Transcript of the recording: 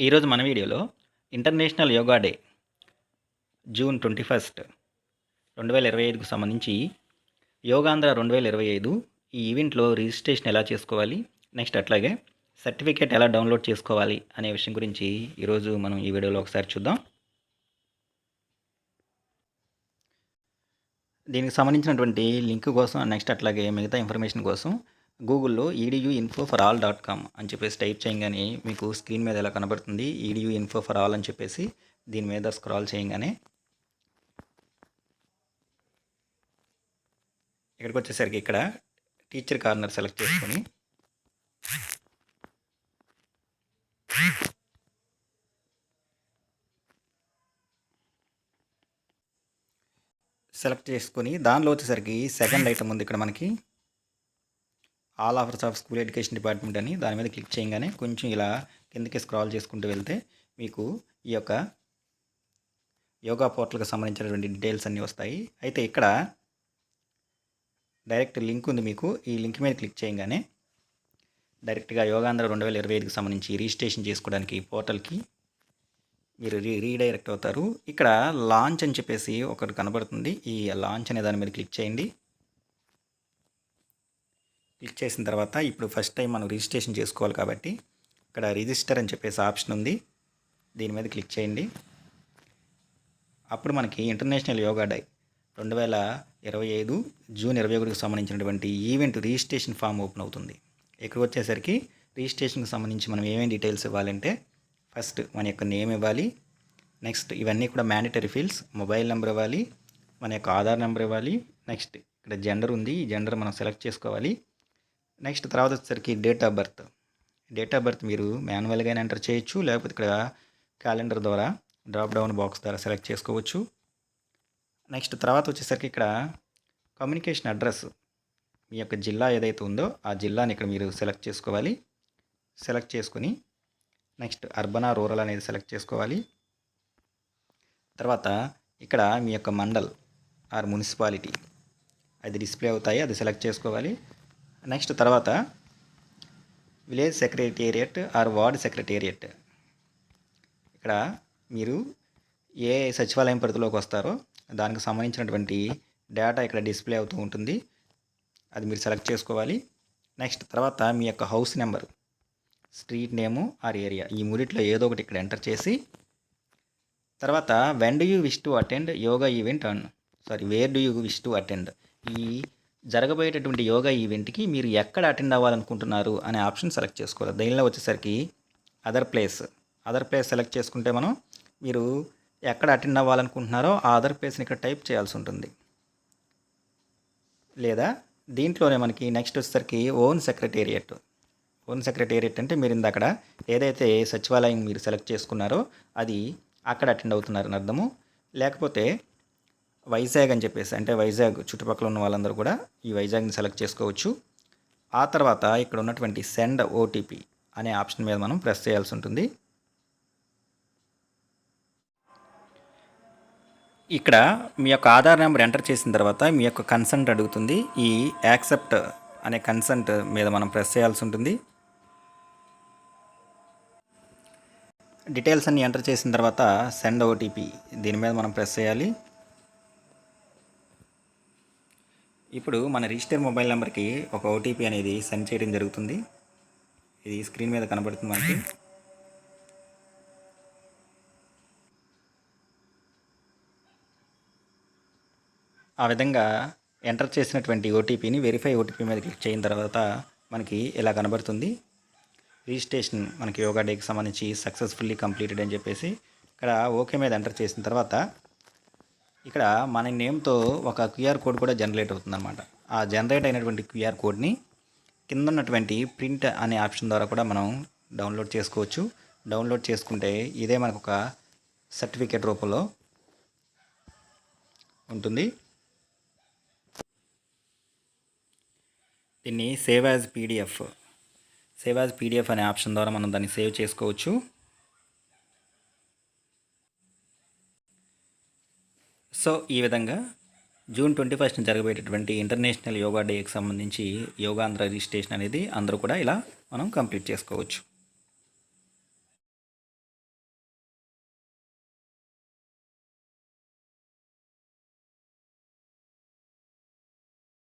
ఈరోజు మన వీడియోలో international yoga day June twenty first రెండు వేల ఇరవై ఐదుకు సంబంధించి యోగాంధ్ర రెండు వేల ఇరవై ఐదు ఈ ఈవెంట్లో రిజిస్ట్రేషన్ ఎలా చేసుకోవాలి నెక్స్ట్ అట్లాగే సర్టిఫికేట్ ఎలా డౌన్లోడ్ చేసుకోవాలి అనే విషయం గురించి ఈరోజు మనం ఈ వీడియోలో ఒకసారి చూద్దాం. దీనికి సంబంధించినటువంటి లింక్ కోసం నెక్స్ట్ అట్లాగే మిగతా ఇన్ఫర్మేషన్ కోసం గూగుల్లో edu info for all dot com అని చెప్పేసి టైప్ చేయగానే మీకు స్క్రీన్ మీద ఎలా కనబడుతుంది? ఈడియూ ఇన్ఫో ఫర్ ఆల్ అని చెప్పేసి దీని మీద స్క్రాల్ చేయగానే ఇక్కడికి వచ్చేసరికి ఇక్కడ టీచర్ కార్నర్ సెలెక్ట్ చేసుకొని సెలెక్ట్ చేసుకొని దానిలో వచ్చేసరికి సెకండ్ ఐటమ్ ఉంది ఇక్కడ మనకి. All offers of school education department అని దాని మీద క్లిక్ చేయగానే కొంచెం ఇలా కిందకి స్క్రాల్ చేసుకుంటూ వెళ్తే మీకు ఈ యొక్క యోగా పోర్టల్కి సంబంధించినటువంటి డీటెయిల్స్ అన్నీ వస్తాయి. అయితే ఇక్కడ డైరెక్ట్ లింక్ ఉంది మీకు. ఈ లింక్ మీద క్లిక్ చేయగానే డైరెక్ట్గా యోగాంధ్ర రెండు వేల ఇరవై ఐదుకి సంబంధించి రిజిస్ట్రేషన్ చేసుకోవడానికి పోర్టల్కి మీరు రీ రీడైరెక్ట్ అవుతారు. ఇక్కడ లాంచ్ అని చెప్పేసి ఒకటి కనబడుతుంది. ఈ లాంచ్ అనే దాని మీద క్లిక్ చేయండి. క్లిక్ చేసిన తర్వాత ఇప్పుడు ఫస్ట్ టైం మనం రిజిస్ట్రేషన్ చేసుకోవాలి కాబట్టి ఇక్కడ రిజిస్టర్ అని చెప్పేసి ఆప్షన్ ఉంది. దీని మీద క్లిక్ చేయండి. అప్పుడు మనకి ఇంటర్నేషనల్ యోగా డే రెండు వేల ఇరవై ఐదు జూన్ ఇరవై ఒకటికి సంబంధించినటువంటి ఈవెంట్ రిజిస్ట్రేషన్ ఫామ్ ఓపెన్ అవుతుంది. ఇక్కడికి వచ్చేసరికి రిజిస్ట్రేషన్కి సంబంధించి మనం ఏమేమి డీటెయిల్స్ ఇవ్వాలంటే ఫస్ట్ మన యొక్క నేమ్ ఇవ్వాలి. నెక్స్ట్ ఇవన్నీ కూడా మ్యాండేటరీ ఫీల్డ్స్ మొబైల్ నెంబర్ ఇవ్వాలి మన యొక్క ఆధార్ నెంబర్ ఇవ్వాలి. నెక్స్ట్ ఇక్కడ జెండర్ ఉంది. ఈ జెండర్ మనం సెలెక్ట్ చేసుకోవాలి. నెక్స్ట్ తర్వాత వచ్చేసరికి date of birth. Date of birth మీరు మాన్యువల్గా ఎంటర్ చేయొచ్చు లేకపోతే ఇక్కడ క్యాలెండర్ ద్వారా డ్రాప్ డౌన్ బాక్స్ ద్వారా సెలెక్ట్ చేసుకోవచ్చు. నెక్స్ట్ తర్వాత వచ్చేసరికి ఇక్కడ కమ్యూనికేషన్ అడ్రస్ మీ యొక్క జిల్లా ఏదైతే ఉందో ఆ జిల్లాని ఇక్కడ మీరు సెలెక్ట్ చేసుకోవాలి. సెలెక్ట్ చేసుకుని నెక్స్ట్ అర్బనా రూరల్ అనేది సెలెక్ట్ చేసుకోవాలి. తర్వాత ఇక్కడ మీ యొక్క మండల్ ఆర్ మున్సిపాలిటీ. అది డిస్ప్లే అవుతాయి అది సెలెక్ట్ చేసుకోవాలి. నెక్స్ట్ తర్వాత village secretariat or ward secretariat ఇక్కడ మీరు ఏ సచివాలయం పరిధిలోకి వస్తారో దానికి సంబంధించినటువంటి డేటా ఇక్కడ డిస్ప్లే అవుతూ ఉంటుంది. అది మీరు సెలెక్ట్ చేసుకోవాలి. నెక్స్ట్ తర్వాత మీ యొక్క house number street name or area ఈ మూడిట్లో ఏదో ఒకటి ఇక్కడ ఎంటర్ చేసి తర్వాత when do you wish to attend yoga event uh sorry where do you wish to attend ఈ జరగబోయేటటువంటి యోగా ఈవెంట్కి మీరు ఎక్కడ అటెండ్ అవ్వాలనుకుంటున్నారు అనే ఆప్షన్ సెలెక్ట్ చేసుకోవాలి. దీనిలో వచ్చేసరికి other place other place select చేసుకుంటే మనం మీరు ఎక్కడ అటెండ్ అవ్వాలనుకుంటున్నారో ఆ అదర్ ప్లేస్ని ఇక్కడ టైప్ చేయాల్సి ఉంటుంది. లేదా దీంట్లోనే మనకి నెక్స్ట్ వచ్చేసరికి ఓన్ సెక్రటేరియట్ ఓన్ సెక్రటేరియట్ అంటే మీరు ఇందక్కడ ఏదైతే సచివాలయం మీరు సెలెక్ట్ చేసుకున్నారో అది అక్కడ అటెండ్ అవుతున్నారని అర్థము. లేకపోతే వైజాగ్ అని చెప్పేసి అంటే వైజాగ్ చుట్టుపక్కల ఉన్న వాళ్ళందరూ కూడా ఈ వైజాగ్ని సెలెక్ట్ చేసుకోవచ్చు. ఆ తర్వాత ఇక్కడ ఉన్నటువంటి సెండ్ ఓటీపీ అనే ఆప్షన్ మీద మనం ప్రెస్ చేయాల్సి ఉంటుంది. ఇక్కడ మీ యొక్క ఆధార్ నెంబర్ ఎంటర్ చేసిన తర్వాత మీ యొక్క కన్సెంట్ అడుగుతుంది. ఈ యాక్సెప్ట్ అనే కన్సెంట్ మీద మనం ప్రెస్ చేయాల్సి ఉంటుంది. డీటెయిల్స్ అన్ని ఎంటర్ చేసిన తర్వాత సెండ్ ఓటీపీ దీని మీద మనం ప్రెస్ చేయాలి. ఇప్పుడు మన రిజిస్టర్ మొబైల్ నెంబర్కి ఒక ఓటీపీ అనేది సెండ్ చేయడం జరుగుతుంది. ఇది స్క్రీన్ మీద కనబడుతుంది మనకి. ఆ విధంగా ఎంటర్ చేసినటువంటి ఓటీపీని వెరిఫై ఓటీపీ మీద క్లిక్ చేయిన తర్వాత మనకి ఇలా కనబడుతుంది. రిజిస్ట్రేషన్ మనకి యోగా డేకి సంబంధించి సక్సెస్ఫుల్లీ కంప్లీటెడ్ అని చెప్పేసి ఇక్కడ ఓకే మీద ఎంటర్ చేసిన తర్వాత ఇక్కడ మన నేమ్తో ఒక క్యూఆర్ కోడ్ కూడా జనరేట్ అవుతుందన్నమాట. ఆ జనరేట్ అయినటువంటి క్యూఆర్ కోడ్ని కింద ఉన్నటువంటి ప్రింట్ అనే ఆప్షన్ ద్వారా కూడా మనం డౌన్లోడ్ చేసుకోవచ్చు. డౌన్లోడ్ చేసుకుంటే ఇదే మనకు ఒక సర్టిఫికేట్ రూపంలో ఉంటుంది. దీన్ని save as PDF. Save as PDF అనే ఆప్షన్ ద్వారా మనం దాన్ని సేవ్ చేసుకోవచ్చు. సో ఈ విధంగా జూన్ ట్వంటీ ఫస్ట్ జరగబోయేటటువంటి ఇంటర్నేషనల్ యోగా డేకి సంబంధించి యోగాంధ్ర రిజిస్ట్రేషన్ అనేది అందరూ కూడా ఇలా మనం కంప్లీట్ చేసుకోవచ్చు.